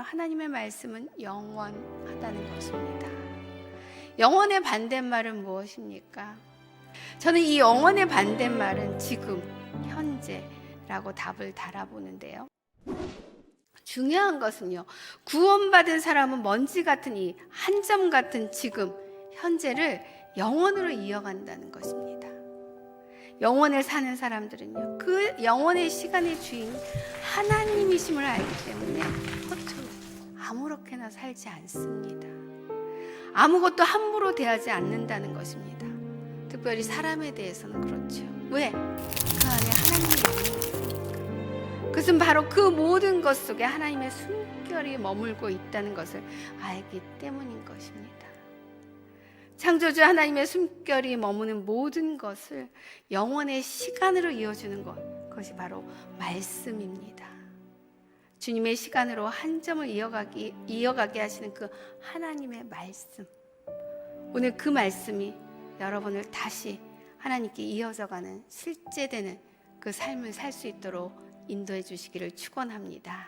뭐냐면요. 하나님의 말씀은 영원하다는 것입니다. 영원의 반대말은 무엇입니까? 저는 이 영원의 반대말은 지금, 현재라고 답을 달아보는데요. 중요한 것은요, 구원받은 사람은 먼지 같은 이 한 점 같은 지금, 현재를 영원으로 이어간다는 것입니다. 영원을 사는 사람들은요, 그 영원의 시간의 주인 하나님이심을 알기 때문에 아무렇게나 살지 않습니다. 아무것도 함부로 대하지 않는다는 것입니다. 특별히 사람에 대해서는 그렇죠. 왜? 그 안에 하나님이 있으니까. 그것은 바로 그 모든 것 속에 하나님의 숨결이 머물고 있다는 것을 알기 때문인 것입니다. 창조주 하나님의 숨결이 머무는 모든 것을 영원의 시간으로 이어주는 것, 그것이 바로 말씀입니다. 주님의 시간으로 한 점을 이어가기, 이어가게 하시는 그 하나님의 말씀. 오늘 그 말씀이 여러분을 다시 하나님께 이어져 가는 실제되는 그 삶을 살 수 있도록 인도해 주시기를 축원합니다.